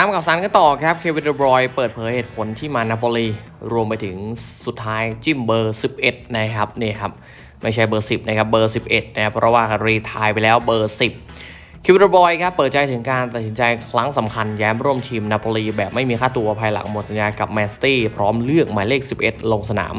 ามข่าวสารกันต่อครับ เควินเดบรอยเปิดเผยเหตุผลที่มานาโปลีรวมไปถึงสุดท้ายจิ้มเบอร์ 11 นะครับนี่ครับ ไม่ใช่เบอร์ 10 นะครับ เบอร์ 11 นะครับ เพราะว่ารีทายไปแล้วเบอร์ 10 คิวเดบรอยครับเปิดใจถึงการตัดสินใจครั้งสำคัญแย้มร่วมทีมนาโปลีแบบไม่มีค่าตัวภายหลังหมดสัญญากับแมนสตี้พร้อมเลือกหมายเลข 11 ลงสนาม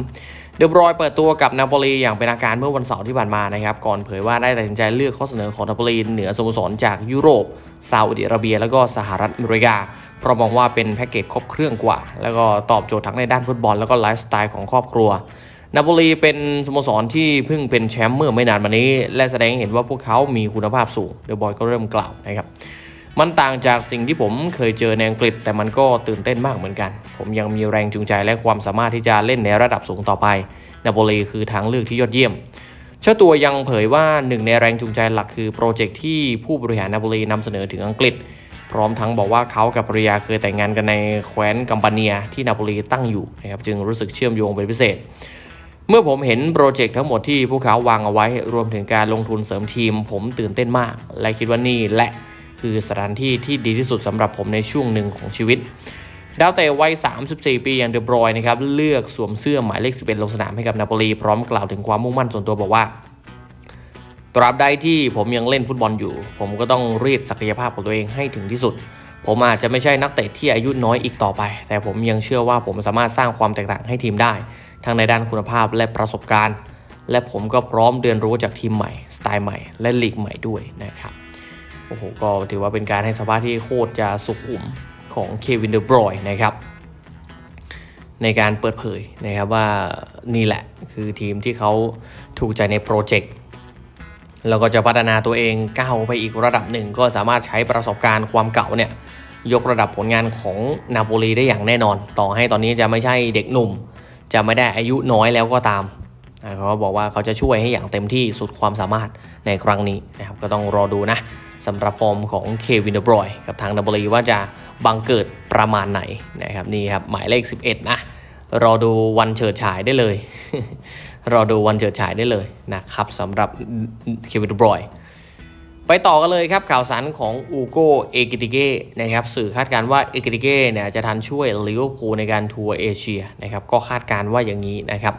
เดบรอยเปิดตัวกับนาโปลีอย่างเป็นทางการเมื่อวันเสาร์ที่ผ่านมานะครับ ก่อนเผยว่าได้ตัดสินใจเลือกข้อเสนอของนาโปลีเหนือสโมสรจากยุโรปซาอุดิอาระเบีย แล้วก็สหรัฐอเมริกา เพราะมองว่าเป็นแพ็กเกจครบเครื่องกว่า แล้วก็ตอบโจทย์ทั้งในด้านฟุตบอล แล้วก็ไลฟ์สไตล์ของครอบครัวนาโปลีเป็นสโมสรที่เพิ่งเป็นแชมป์เมื่อไม่นานมานี้ และแสดงให้เห็นว่าพวกเขามีคุณภาพสูงเดอะบอยก็เริ่มกล่าวนะครับ มันต่างจากสิ่งที่ผมเคยเจอในอังกฤษ แต่มันก็ตื่นเต้นมากเหมือนกัน ผมยังมีแรงจูงใจและความสามารถที่จะเล่นในระดับสูงต่อไป นาโปลีคือทางเลือกที่ยอดเยี่ยม เจ้าตัวยังเผยว่าหนึ่งในแรงจูงใจหลักคือโปรเจกต์ที่ผู้บริหารนาโปลีนำเสนอถึงอังกฤษ พร้อมทั้งบอกว่าเขากับภรรยาเคยแต่งงานกันในแคว้นกัมปาเนียที่นาโปลีตั้งอยู่นะครับจึงรู้สึกเชื่อมโยงเป็นพิเศษเมื่อผมเห็นโปรเจกต์ทั้งหมดที่พวกเขาวางเอาไว้รวมถึงการลงทุนเสริมทีม ผมตื่นเต้นมาก และคิดว่านี่แหละ คือสถานที่ที่ดีที่สุดสำหรับผมในช่วงหนึ่งของชีวิตดาวเตะวัย 34 ปีอย่างเดอบรอยนะครับเลือกสวมเสื้อหมายเลข 11 ลงสนามให้กับนาโปลีพร้อมกล่าวถึงความมุ่งมั่นส่วนตัวบอกว่า ตราบใดที่ผมยังเล่นฟุตบอลอยู่ ผมก็ต้องรีดศักยภาพของตัวเองให้ถึงที่สุด ผมอาจจะไม่ใช่นักเตะที่อายุน้อยอีกต่อไป แต่ผมยังเชื่อว่าผมสามารถสร้างความแตกต่างให้ทีมได้ ทั้งในด้านคุณภาพและประสบการณ์ และผมก็พร้อมเรียนรู้จากทีมใหม่ สไตล์ใหม่ และลีกใหม่ด้วยนะครับ โอ้โห ก็ถือว่าเป็นการให้สัมภาษณ์ที่โคตรจะสุขุมของเควินเดอบรอยนะครับในการเปิดเผยนะครับว่านี่แหละคือทีมที่เขาถูกใจในโปรเจกต์แล้วก็จะพัฒนาตัวเองก้าวไปอีกระดับหนึ่ง ก็สามารถใช้ประสบการณ์ความเก่าเนี่ยยกระดับผลงานของนาโปลีได้อย่างแน่นอน ต่อให้ตอนนี้จะไม่ใช่เด็กหนุ่ม จะไม่ได้อายุน้อยแล้วก็ตามเขาบอกว่าเขาจะช่วยให้อย่างเต็มที่สุดความสามารถในครั้งนี้นะครับก็ต้องรอดูนะ สำหรับฟอร์มของเควินเดบรอยกับทางนาโปลีว่าจะบังเกิดประมาณไหนนะครับนี่ครับหมายเลข 11 นะ รอดูวันเฉิดฉายได้เลย รอดูวันเฉิดฉายได้เลยนะครับสำหรับเควินเดบรอยไปต่อกันเลยครับข่าวสารของอูโกเอกิติเก้นะครับสื่อคาดการณ์ว่าเอกิติเก้เนี่ยจะทันช่วยลิเวอร์พูลในการทัวร์เอเชียนะครับก็คาดการณ์ว่าอย่างนี้นะครับ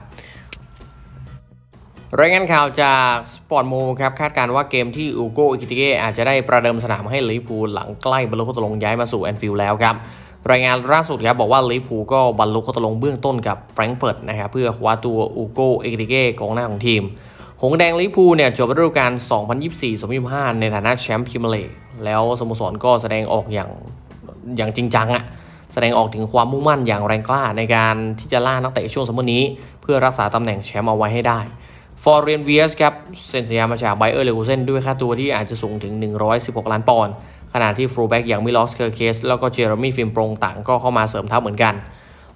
รายงานข่าวจากสปอร์ตโมครับคาดการณ์ว่าเกมที่อูโกเอกิติเก้อาจจะได้ประเดิมสนามให้ลิเวอร์พูลหลังใกล้บรรลุข้อตกลงย้ายมาสู่แอนฟิลด์แล้วครับรายงานล่าสุดครับบอกว่าลิเวอร์พูก็บรรลุข้อตกลงเบื้องต้นกับแฟรงก์เฟิร์ตนะครับเพื่อคว้าตัวอูโกเอกิติเก้กองหน้าของทีม หงแดงลิเวอร์พูเนี่ยจบฤดูกาล 2024-2025 ในฐานะแชมป์พรีเมียร์ลีกแล้วสโมสรก็แสดงออกอย่างอย่างจริงจังอะแสดงออกถึงความมุ่งมั่นอย่างแรงกล้าในการที่จะล่านักเตะช่วงซัมมอร์นี้ เพื่อรักษาตำแหน่งแชมป์เอาไว้ให้ได้ ฟอร์เรนเวียสครับเซ็นสัญญามาจากไบเออร์เลกูเซนด้วยค่าตัวที่อาจจะสูงถึง 116 ล้านปอนด์ขณะที่ฟรูแบ็กอย่างมิลอสเคอร์เคสแล้วก็เจอร์มี่ฟิมโปรงต่างก็เข้ามาเสริมทัพเหมือนกัน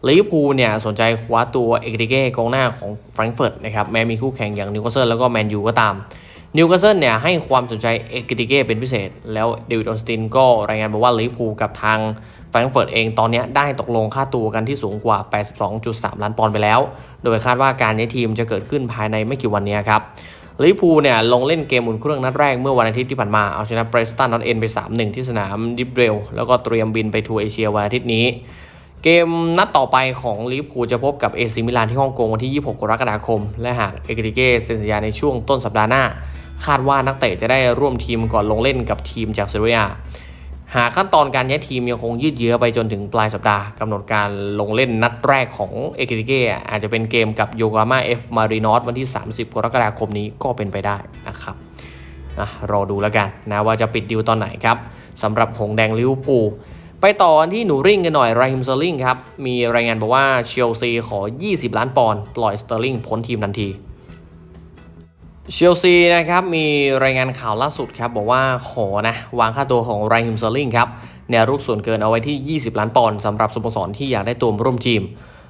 ลิเวอร์พูลเนี่ยสนใจคว้าตัวเอกติเก้กองหน้าของแฟรงก์เฟิร์ตนะครับแม้มีคู่แข่งอย่างนิวคาสเซิลแล้วก็แมนยูก็ตามนิวคาสเซิลเนี่ยให้ความสนใจเอกติเก้เป็นพิเศษ แล้วเดวิดออนสตินก็รายงานบอกว่าลิเวอร์พูลกับทาง รงก์เฟิร์ตเองตอนนี้ได้ตกลงค่าตัวกันที่สูงกว่า 82.3 ล้านปอนด์ไปแล้ว โดยคาดว่าการย้ายทีมจะเกิดขึ้นภายในไม่กี่วันนี้ครับลิเวอร์พูลเนี่ยลงเล่นเกมอุ่นเครื่องนัดแรกเมื่อวันอาทิตย์ที่ผ่านมา เอาชนะเบรสตันนอตเอ็นไป 3-1 ที่สนามดิบเรลแล้วก็เตรียมบินไปทัวร์เอเชียวันอาทิตย์นี้ เกมนัดต่อไปของลิเวอร์พูลจะพบกับเอซิมิลานที่ฮ่องกงวันที่ 26 กรกฎาคม และหากเอกริเกเซ็นสัญญาในช่วงต้นสัปดาห์หน้า คาดว่านักเตะจะได้ร่วมทีมก่อนลงเล่นกับทีมจากเซเรีย หากขั้นตอนการย้ายทีมยังคงยืดเยื้อไปจนถึงปลายสัปดาห์กำหนดการลงเล่นนัดแรกของเอกิติเก้อาจจะเป็นเกมกับโยกามาเอฟมารีนอสวันที่ 30 กรกฎาคมนี้ก็เป็นไปได้นะครับนะรอดูแล้วกันนะว่าจะปิดดิวตอนไหนครับสำหรับหงแดงลิวอร์พูไปต่อกันที่หนูริงกันหน่อยไรฮิมเซอร์ลิงครับ มีรายงานบอกว่าเชลซีขอ 20 ล้านปอนด์ปล่อยสเตอร์ลิงพ้นทีมทันที เชลซีนะครับมีรายงานข่าวล่าสุดครับบอกว่าขอนะวางค่าตัวของไรฮิมเซอร์ลิงครับแนวรุกส่วนเกินเอาไว้ที่ 20 ล้านปอนด์สำหรับสโมสรที่อยากได้ตัวร่วมทีม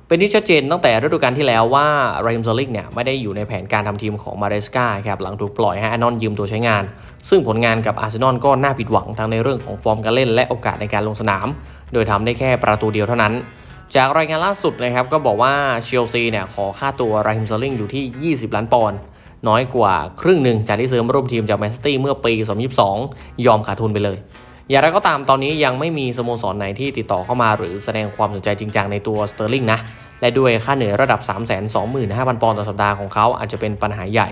เป็นที่ชัดเจนตั้งแต่ฤดูกาลที่แล้วว่าไรฮิมเซอร์ลิงเนี่ยไม่ได้อยู่ในแผนการทำทีมของมาเรสกาครับหลังถูกปล่อยให้อานอนยืมตัวใช้งาน ซึ่งผลงานกับอาร์เซนอลก็น่าผิดหวังทั้งในเรื่องของฟอร์มการเล่นและโอกาสในการลงสนาม โดยทำได้แค่ประตูเดียวเท่านั้นจากรายงานล่าสุดนะครับก็บอกว่าเชลซีเนี่ยขอค่าตัวไรฮิมเซอร์ลิงอยู่ที่ 20 ล้านปอนด์ น้อยกว่าครึ่งหนึ่งจากที่ซื้อมาร่วมทีมจากแมนซิตี้เมื่อปี 2022 ยอมขาดทุนไปเลย อย่างไรก็ตามตอนนี้ยังไม่มีสโมสรไหนที่ติดต่อเข้ามาหรือแสดงความสนใจจริงจังในตัวสเตอร์ลิงนะ และด้วยค่าเหนื่อยระดับ 325,000 ปอนด์ต่อสัปดาห์ของเขาอาจจะเป็นปัญหาใหญ่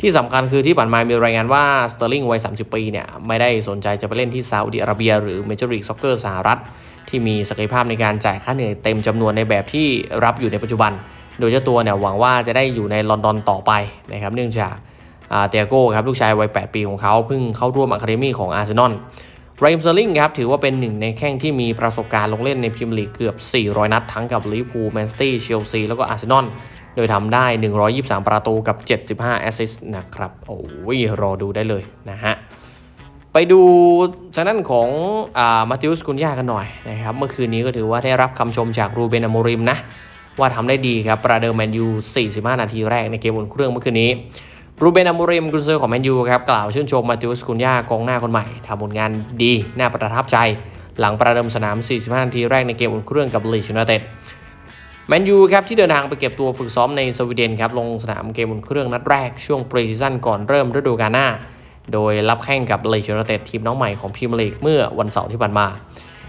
ที่สำคัญคือที่ผ่านมามีรายงานว่าสเตอร์ลิงวัย 30 ปีเนี่ย ไม่ได้สนใจจะไปเล่นที่ซาอุดิอาระเบีย หรือเมเจอร์ลีกซ็อกเกอร์สหรัฐ ที่มีศักยภาพในการจ่ายค่าเหนื่อยเต็มจำนวนในแบบที่รับอยู่ในปัจจุบัน โดยเจ้าตัวเนี่ยหวังว่าจะได้อยู่ในลอนดอนต่อไปนะครับเนื่องจากเตียโก้ครับลูกชายวัย 8 ปีของเขาเพิ่งเข้าร่วมอะคาเดมี่ของอาร์เซนอลไรมเซอร์ลิงครับถือว่าเป็นหนึ่งในแข้งที่มีประสบการณ์ลงเล่นในพรีเมียร์ลีกเกือบ 400 นัด ทั้งกับลิเวอร์พูลแมนซิตี้เชลซีแล้วก็อาร์เซนอลโดยทำได้ 123 ประตูกับ 75 แอสซิสต์นะครับโอ้ยรอดูได้เลยนะฮะไปดูทางด้านของอามาติอุสกุนยากันหน่อยนะครับเมื่อคืนนี้ก็ถือว่าได้รับคำชมจากรูเบนอโมริมนะ ว่าทำได้ดีครับประเดิมแมนยู 45 นาทีแรกในเกมอุ่นเครื่องเมื่อคืนนี้รูเบนอโมริมกุนเซอร์ของแมนยูครับกล่าวชื่นชมมาติอุสกุนยากองหน้าคนใหม่ทำผลงานดีน่าประทับใจ หลังประเดิมสนาม 45 นาทีแรกในเกมอุ่นเครื่องกับลีชยูไนเต็ดแมนยูครับที่เดินทางไปเก็บตัวฝึกซ้อมในสวีเดนครับลงสนามเกมอุ่นเครื่องนัดแรกช่วงปรีซีซั่นก่อนเริ่มฤดูกาลหน้า โดยรับแข่งกับลเชอร์เตทีมน้องใหม่ของพรีเมียร์ลีกเมื่อวันเสาร์ที่ผ่านมา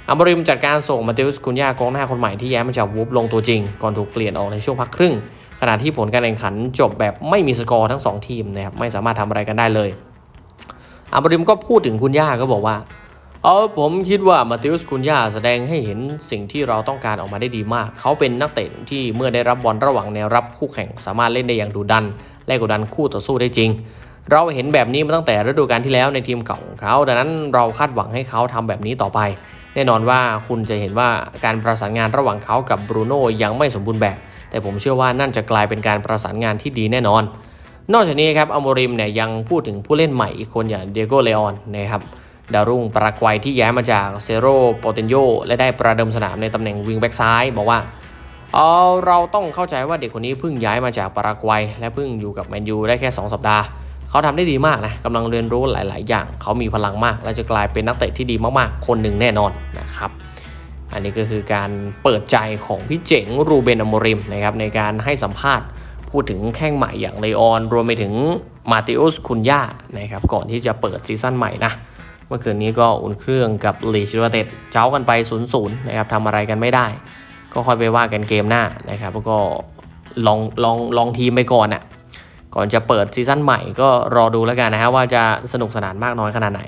อัมบริมจัดการส่งมาเตอุสกุนยากองหน้าคนใหม่ที่แย้ายมาจากวูฟลงตัวจริง ก่อนถูกเปลี่ยนออกในช่วงพักครึ่ง ขณะที่ผลการแข่งขันจบแบบไม่มีสกอร์ทั้งสองทีมนะครับไม่สามารถทำอะไรกันได้เลยอัมบริมก็พูดถึงคุณย่าก็บอกว่าเออผมคิดว่ามาติอุสคุนยาแสดงให้เห็นสิ่งที่เราต้องการออกมาได้ดีมาก เขาเป็นนักเตะที่เมื่อได้รับบอลระหว่างแนวรับคู่แข่งสามารถเล่นได้อย่างดุดัน และกดดันคู่ต่อสู้ได้จริง เราเห็นแบบนี้มาตั้งแต่ฤดูกาลที่แล้วในทีมเก่าของเขา ดังนั้นเราคาดหวังให้เขาทำแบบนี้ต่อไป แน่นอนว่าคุณจะเห็นว่าการประสานงานระหว่างเขากับบรูโน่ยังไม่สมบูรณ์แบบ แต่ผมเชื่อว่านั่นจะกลายเป็นการประสานงานที่ดีแน่นอน นอกจากนี้ครับอโมริมเนี่ยยังพูดถึงผู้เล่นใหม่อีกคนอย่างเดโกเลออนนะครับดาวรุ่งปรากวัยที่ย้ายมาจากเซโรโปเตนโยและได้ประเดิมสนามในตำแหน่งวิงแบ็กซ้ายบอกว่าเออเราต้องเข้าใจว่าเด็กคนนี้เพิ่งย้ายมาจากปารากวัย และเพิ่งอยู่กับแมนยูได้แค่ 2 สัปดาห์ เขาทำได้ดีมากนะกำลังเรียนรู้หลาย ๆ อย่างเขามีพลังมาก และจะกลายเป็นนักเตะที่ดีมากๆ คนหนึ่งแน่นอนนะครับอันนี้ก็คือการเปิดใจของพี่เจ๋งรูเบนอโมริมนะครับในการให้สัมภาษณ์พูดถึงแข้งใหม่อย่างเลออน รวมไปถึงมาติอุสคุนยานะครับก่อนที่จะเปิดซีซั่นใหม่นะเมื่อคืนนี้ก็อุ่นเครื่องกับลีชยูเต็ดเจ้ากันไป 0-0นะครับทำอะไรกันไม่ได้ ก็ค่อยไปว่ากันเกมหน้านะครับแล้วก็ลองลองลองทีมไปก่อนอะ ก่อนจะเปิดซีซั่นใหม่ก็รอดูแล้วกันนะฮะว่าจะสนุกสนานมากน้อยขนาดไหน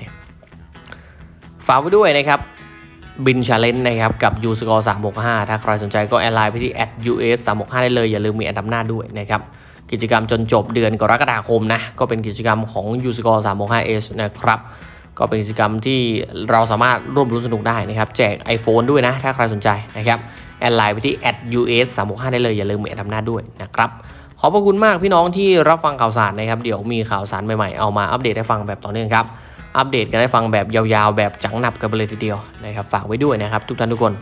ฝากไว้ด้วยนะครับบินชาเลนจ์นะครับกับ u s c o r e 365ถ้าใครสนใจก็แอดไลน์ไปที่ @us 365ได้เลย อย่าลืมมีอันดับหน้าด้วยนะครับกิจกรรมจนจบเดือนกรกฎาคมนะ ก็เป็นกิจกรรมของ u s c o r e 365s นะครับก็เป็นกิจกรรมที่เราสามารถร่วมรุ้นสนุกได้นะครับ แจก iPhone ด้วยนะ ถ้าใครสนใจนะครับ แอดไลน์ไปที่ @us 365 ได้เลย อย่าลืมมีอันดับหน้าด้วยนะครับ ขอบพระคุณมากพี่น้องที่รับฟังข่าวสารนะครับ เดี๋ยวมีข่าวสารใหม่ๆ เอามาอัปเดตให้ฟังแบบต่อเนื่องครับ อัปเดตกันให้ฟังแบบยาวๆ แบบจังหนับกันไปเลยทีเดียวนะครับ ฝากไว้ด้วยนะครับ ทุกท่านทุกคน